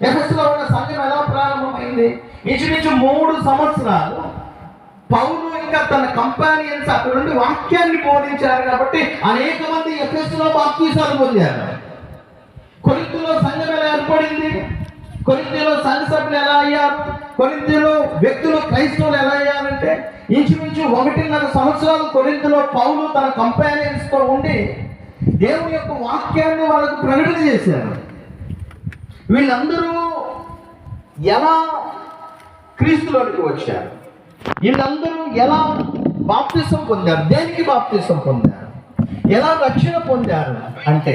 ఎఫ్ఎస్లో ఉన్న సంఘం ఎలా ప్రారంభమైంది? ఇంచుమించు మూడు సంవత్సరాలు పౌలు ఇంకా తన కంపానియన్స్ అక్కడ నుండి వాక్యాన్ని బోధించారు కాబట్టి అనేక మంది ఎఫ్ఎస్లో బాప్తీసాలు పొందారు. కొరింథీలో సంఘం ఎలా ఏర్పడింది? కొరింథీలో సంఘ సభ్యులు ఎలా అయ్యారు? కొరింతలో వ్యక్తులు క్రైస్తవులు ఎలా అయ్యారంటే ఇంచుమించు ఒకటిన్నర సంవత్సరాలు కొరింతలో పౌలు తన కంపానియన్స్తో ఉండి దేవుని యొక్క వాక్యాన్ని వాళ్ళకు ప్రకటన చేశారు. వీళ్ళందరూ ఎలా క్రీస్తులోనికి వచ్చారు? వీళ్ళందరూ ఎలా బాప్తిసం పొందారు? దేనికి బాప్తిసం పొందారు? ఎలా రక్షణ పొందారు అంటే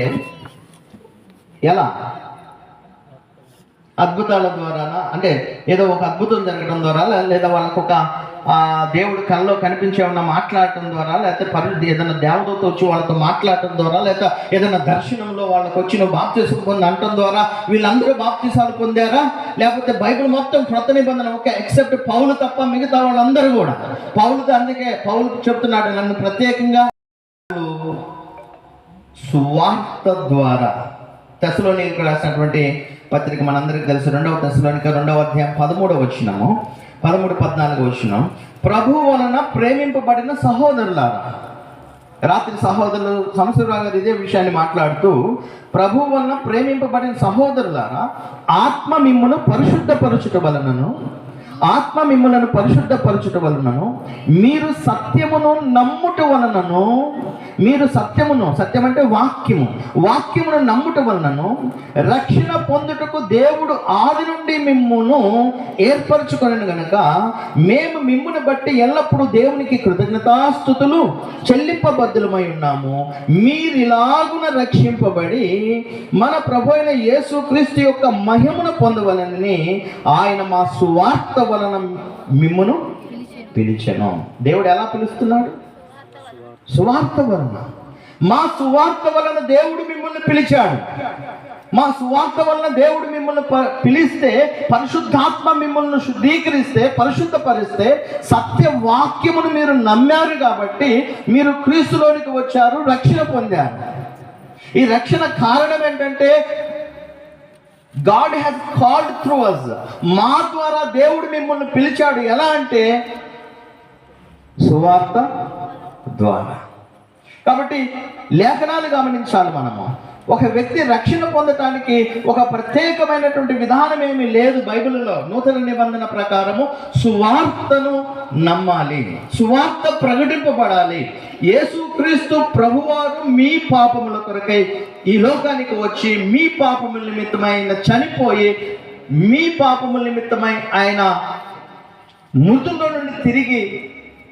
ఎలా? అద్భుతాల ద్వారానా? అంటే ఏదో ఒక అద్భుతం జరగడం ద్వారా లేదా వాళ్ళకు ఒక దేవుడు కళ్ళలో కనిపించే ఉన్న మాట్లాడటం ద్వారా లేకపోతే పరి ఏదైనా దేవతతో వచ్చి వాళ్ళతో మాట్లాడటం ద్వారా లేకపోతే ఏదైనా దర్శనంలో వాళ్ళకి వచ్చిన నువ్వు బాప్తీసం పొంది అనటం ద్వారా వీళ్ళందరూ బాప్తీసాలు పొందారా? లేకపోతే బైబిల్ మొత్తం క్రొత్త నిబంధన ఒక ఎక్సెప్ట్ పౌలు తప్ప మిగతా వాళ్ళందరూ కూడా. పౌలుతో అందుకే పౌలు చెప్తున్నాడు నన్ను ప్రత్యేకంగా. సువార్త ద్వారా. తెసలోనికి రాసినటువంటి పత్రిక మనందరికీ తెలుసు. రెండవ దశలోనిక రెండవ అధ్యాయం పదమూడవ వచ్చినాము పదమూడు పద్నాలుగు వచ్చినాం ప్రభు వలన ప్రేమింపబడిన సహోదరులారా. రాత్రి సహోదరులు సంవత్సరాలు గారు ఇదే విషయాన్ని మాట్లాడుతూ ప్రభు వలన ప్రేమింపబడిన సహోదరులారా ఆత్మ మిమ్మను పరిశుద్ధపరచుట వలనను ఆత్మ మిమ్మలను పరిశుద్ధపరచుట వలనను మీరు సత్యమును నమ్ముట వలనను మీరు సత్యమును సత్యం అంటే వాక్యము వాక్యమును నమ్ముట వలనను రక్షణ పొందుటకు దేవుడు ఆది నుండి మిమ్మును ఏర్పరచుకొనను గనక మేము మిమ్మును బట్టి ఎల్లప్పుడూ దేవునికి కృతజ్ఞతాస్థుతులు చెల్లింపబద్ధులమై ఉన్నాము. మీరిలాగున రక్షింపబడి మన ప్రభు అయిన యేసుక్రీస్తు యొక్క మహిమను పొందవలనని ఆయన మా సువార్త వలన మిమ్మను పిలిచెను. దేవుడు ఎలా పిలుస్తున్నాడు? సువార్త వలన. మా సువార్త వలన దేవుడు మిమ్మల్ని పిలిచాడు. మా సువార్త వలన దేవుడు మిమ్మల్ని పిలిస్తే పరిశుద్ధాత్మ మిమ్మల్ని శుద్ధీకరిస్తే పరిశుద్ధపరిస్తే సత్య వాక్యమును మీరు నమ్మారు కాబట్టి మీరు క్రీస్తులోనికి వచ్చారు రక్షణ పొందారు. ఈ రక్షణ కారణం ఏంటంటే God has called through us మా ద్వారా దేవుడు మిమ్మల్ని పిలిచాడు. ఎలా అంటే సువార్త ద్వారా. కాబట్టి లేఖనాలు గమనించాలి మనము. ఒక వ్యక్తి రక్షణ పొందటానికి ఒక ప్రత్యేకమైనటువంటి విధానం ఏమి లేదు బైబిల్లో. నూతన నిబంధన ప్రకారము సువార్తను నమ్మాలి. సువార్త ప్రకటింపబడాలి. యేసుక్రీస్తు ప్రభువారు మీ పాపముల కొరకై ఈ లోకానికి వచ్చి మీ పాపముల నిమిత్తమైన చనిపోయి మీ పాపముల నిమిత్తమై ఆయన మృతుల్లో నుండి తిరిగి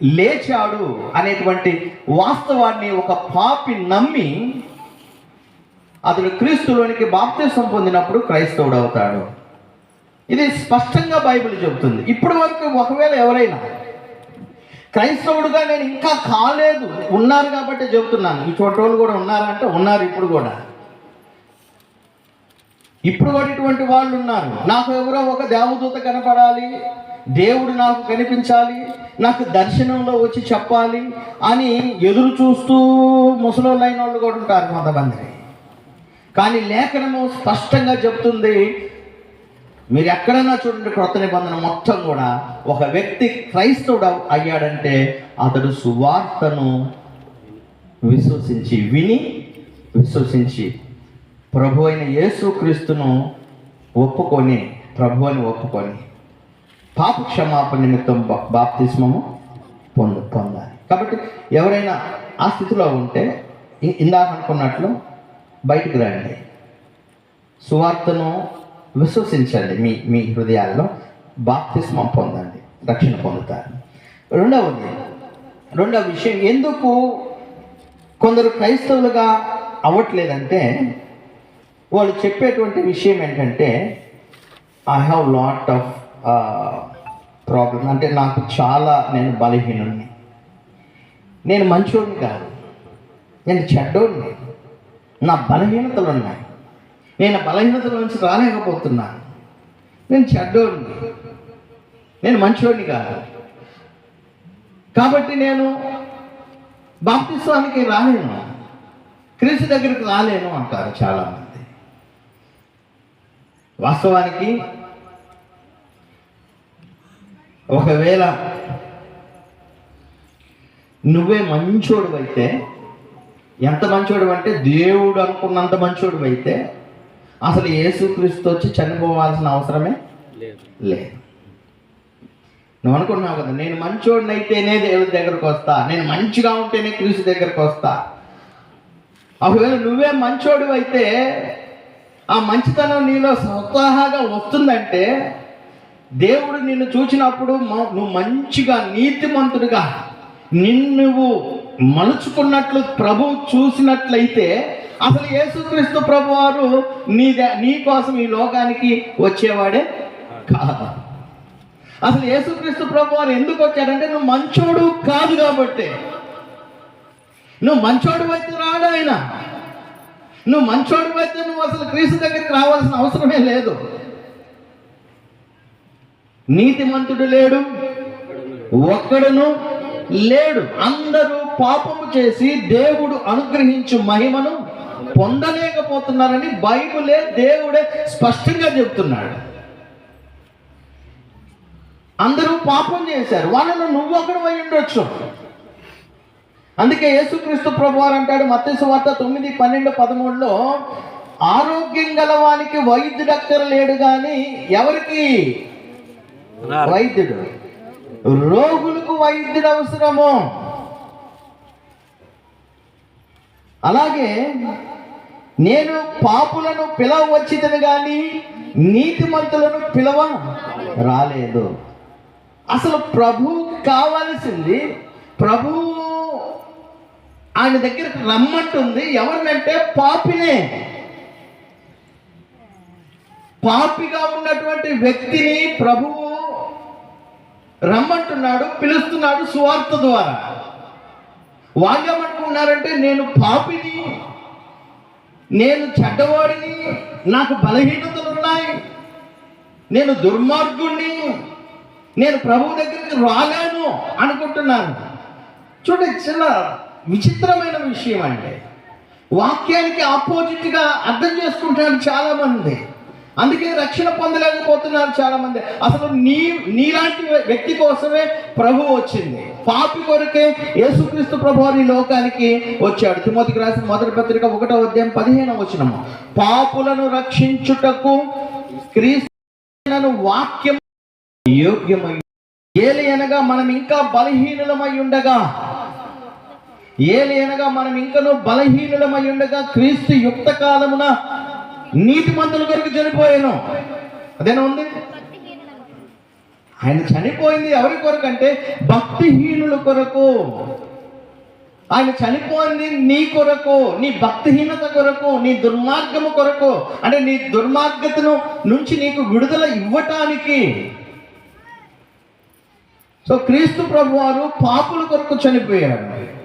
లేచాడు అనేటువంటి వాస్తవాన్ని ఒక పాపి నమ్మి అతడు క్రీస్తులోనికి బాప్తిసం పొందినప్పుడు క్రైస్తవుడు అవుతాడు ఇది స్పష్టంగా బైబిల్ చెబుతుంది. ఇప్పటి వరకు ఒకవేళ ఎవరైనా క్రైస్తవుడుగా నేను ఇంకా కాలేదు ఉన్నారు కాబట్టి చెబుతున్నాను. ఈ చోటోళ్ళు కూడా ఉన్నారంటే ఉన్నారు ఇప్పుడు కూడా. ఇప్పుడు కూడా ఇటువంటి వాళ్ళు ఉన్నారు. నాకు ఎవరో ఒక దేవదూత కనపడాలి దేవుడు నాకు కనిపించాలి నాకు దర్శనంలో వచ్చి చెప్పాలి అని ఎదురు చూస్తూ ముసలోళ్ళు అయిన వాళ్ళు కూడా ఉంటారు కొంతమంది. కానీ లేఖనము స్పష్టంగా చెప్తుంది మీరు ఎక్కడైనా చూడండి క్రొత్త నిబంధన మొత్తం కూడా. ఒక వ్యక్తి క్రైస్తవుడు అయ్యాడంటే అతడు సువార్తను విశ్వసించి విని విశ్వసించి ప్రభు అయిన యేసుక్రీస్తును ఒప్పుకొని ప్రభు అని ఒప్పుకొని పాప క్షమాపణ నిమిత్తం బాప్తిస్మము పొందు పొందాలి. కాబట్టి ఎవరైనా ఆ స్థితిలో ఉంటే ఇందాక అనుకున్నట్లు బయటకు రండి. సువార్తను విశ్వసించండి మీ మీ హృదయాల్లో. బాప్తిస్మం పొందండి. రక్షణ పొందుతారు. రెండవది రెండవ విషయం ఎందుకు కొందరు క్రైస్తవులుగా అవ్వట్లేదంటే వాళ్ళు చెప్పేటువంటి విషయం ఏంటంటే I have lot of problem అంటే నాకు చాలా నేను బలహీనుణ్ణి. నేను మంచోడిని కాదు. నేను చెడ్డోడిని. నా బలహీనతలు ఉన్నాయి. నేను బలహీనతల నుంచి రాలేకపోతున్నాను నేను చెడ్డోడిని. నేను మంచివాడిని కాదు. కాబట్టి నేను బాప్తిస్వానికి రాలేను. క్రీస్తు దగ్గరికి రాలేను అంటారు చాలామంది. వాస్తవానికి ఒకవేళ నువ్వే మంచోడు అయితే ఎంత మంచోడు అంటే దేవుడు అనుకున్నంత మంచోడు అయితే అసలు యేసుక్రీస్తు వచ్చి చనిపోవాల్సిన అవసరమే లేదు. లేదు. నువ్వు అనుకున్నావు కదా నేను మంచోడిని అయితేనే దేవుడి దగ్గరకు వస్తా నేను మంచిగా ఉంటేనే క్రీస్తు దగ్గరకు వస్తా. ఒకవేళ నువ్వే మంచోడు అయితే ఆ మంచితనం నీలో స్వతహాగా వస్తుందంటే దేవుడు నిన్ను చూచినప్పుడు మ- నువ్వు మంచిగా నీతిమంతుడిగా నిన్ను నువ్వు మలుచుకున్నట్లు ప్రభు చూసినట్లయితే అసలు యేసుక్రీస్తు ప్రభు వారు నీ ద- నీ కోసం ఈ లోకానికి వచ్చేవాడే కాదు. అసలు యేసుక్రీస్తు ప్రభు వారు ఎందుకు వచ్చాడంటే నువ్వు మంచోడు కాదు కాబట్టి. నువ్వు మంచోడు అయితే రాడు ఆయన. నువ్వు మంచోడు అయితే నువ్వు అసలు క్రీస్తు దగ్గరికి రావాల్సిన అవసరమే లేదు. నీతిమంతుడు లేడు ఒక్కడును లేడు. అందరూ పాపము చేసి దేవుడు అనుగ్రహించు మహిమను పొందలేకపోతున్నారని బైబిలే దేవుడే స్పష్టంగా చెప్తున్నాడు. అందరూ పాపం చేశారు. వాళ్ళను నువ్వు ఒకడు అయి ఉండొచ్చు. అందుకే యేసుక్రీస్తు ప్రభు వారు అంటాడు మత్స్సు వార్త తొమ్మిది పన్నెండు పదమూడులో ఆరోగ్యం గలవానికి వైద్యుడు అక్కర లేడు కానీ ఎవరికి. వైద్యుడు. రోగులకు వైద్యుడు అవసరము. అలాగే నేను పాపులను పిలవ వచ్చిదని కానీ నీతిమంతులను పిలవ రాలేదు. అసలు ప్రభు కావాల్సింది ప్రభు ఆయన దగ్గరికి రమ్మంటుంది ఎవరినంటే పాపినే. పాపిగా ఉన్నటువంటి వ్యక్తిని ప్రభువు రమ్మంటున్నాడు పిలుస్తున్నాడు సువార్త ద్వారా. ఉన్నారంటే నేను పాపిని నేను చెడ్డవాడిని నాకు బలహీనతలు ఉన్నాయి. నేను దుర్మార్గుణ్ణి నేను ప్రభు దగ్గరికి రాలేను అనుకుంటున్నాను. చూడండి చిన్న విచిత్రమైన విషయం అంటే వాక్యానికి ఆపోజిట్గా అర్థం చేసుకుంటున్నారు చాలా మంది అందుకే రక్షణ పొందలేకపోతున్నారు చాలా మంది అసలు నీ నీలాంటి వ్యక్తి కోసమే ప్రభు వచ్చింది. పాపి కొరకే యేసుక్రీస్తు ప్రభు వారి లోకానికి వచ్చాడు. తిమోతికి రాసిన మొదటి పత్రిక ఒకటో అధ్యాయం పదిహేను వచ్చినము పాపులను రక్షించుటకు క్రీస్తులను వాక్యం యోగ్యమై ఏలి అనగా మనం ఇంకా బలహీనులమై ఉండగా. ఏలి అనగా మనం ఇంకనూ బలహీనులమై ఉండగా క్రీస్తు యుక్త కాలమున నీతి మంతుల కొరకు చనిపోయాను. అదేనా ఉంది? ఆయన చనిపోయింది ఎవరి కొరకు అంటే భక్తిహీనుల కొరకు. ఆయన చనిపోయింది నీ కొరకు నీ భక్తిహీనత కొరకు నీ దుర్మార్గము కొరకు. అంటే నీ దుర్మార్గతను నుంచి నీకు విడుదల ఇవ్వటానికి. సో క్రీస్తు ప్రభు వారు పాపుల కొరకు చనిపోయాడు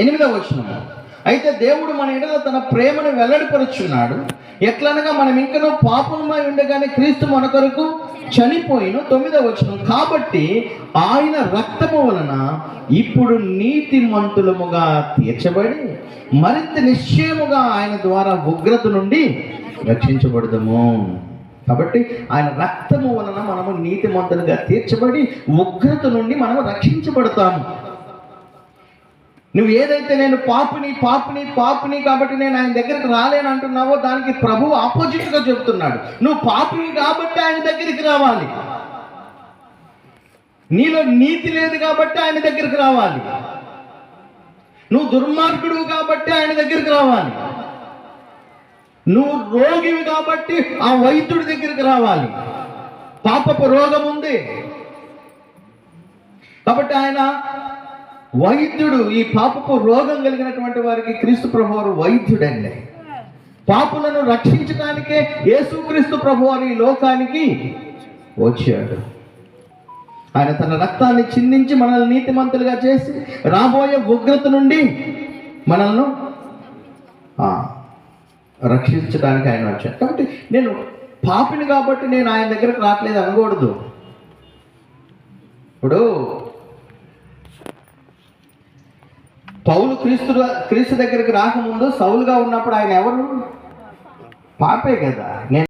ఎనిమిదవ వచ్చిన అయితే దేవుడు మన ఎడల తన ప్రేమను వెల్లడిపరుచున్నాడు. ఎట్లనగా మనం ఇంకనూ పాపమై ఉండగానే క్రీస్తు మన కొరకు చనిపోయిన తొమ్మిదవ వచనం. కాబట్టి ఆయన రక్తము వలన ఇప్పుడు నీతి మంతులముగా తీర్చబడి మరింత నిశ్చయముగా ఆయన ద్వారా ఉగ్రత నుండి రక్షించబడదము. కాబట్టి ఆయన రక్తము వలన మనము నీతిమంతులుగా తీర్చబడి ఉగ్రత నుండి మనము రక్షించబడతాము. నువ్వు ఏదైతే నేను పాపిని పాపిని పాపిని కాబట్టి నేను ఆయన దగ్గరికి రాలేను అంటున్నావో దానికి ప్రభు ఆపోజిట్గా చెబుతున్నాడు. చెప్తున్నాడు నువ్వు పాపిని కాబట్టి ఆయన దగ్గరికి రావాలి. నీలో నీతి లేదు కాబట్టి ఆయన దగ్గరికి రావాలి. నువ్వు దుర్మార్గుడు కాబట్టి ఆయన దగ్గరికి రావాలి. నువ్వు రోగివి కాబట్టి ఆ వైద్యుడి దగ్గరికి రావాలి. పాపపు రోగం ఉంది. కాబట్టి ఆయన వైద్యుడు ఈ పాపపు రోగం కలిగినటువంటి వారికి క్రీస్తు ప్రభువారు వైద్యుడండి. పాపులను రక్షించడానికే యేసుక్రీస్తు ప్రభువారు ఈ లోకానికి వచ్చాడు. ఆయన తన రక్తాన్ని చిందించి మనల్ని నీతిమంతులుగా చేసి రాబోయే ఉగ్రత నుండి మనల్ని రక్షించడానికి ఆయన వచ్చాడు. కాబట్టి నేను పాపిని కాబట్టి నేను ఆయన దగ్గరకు రావట్లేదు అనకూడదు. ఇప్పుడు పౌలు క్రీస్తు క్రీస్తు దగ్గరికి రాకముందు సౌలుగా ఉన్నప్పుడు ఆయన ఎవరు? పాపే కదా. నేను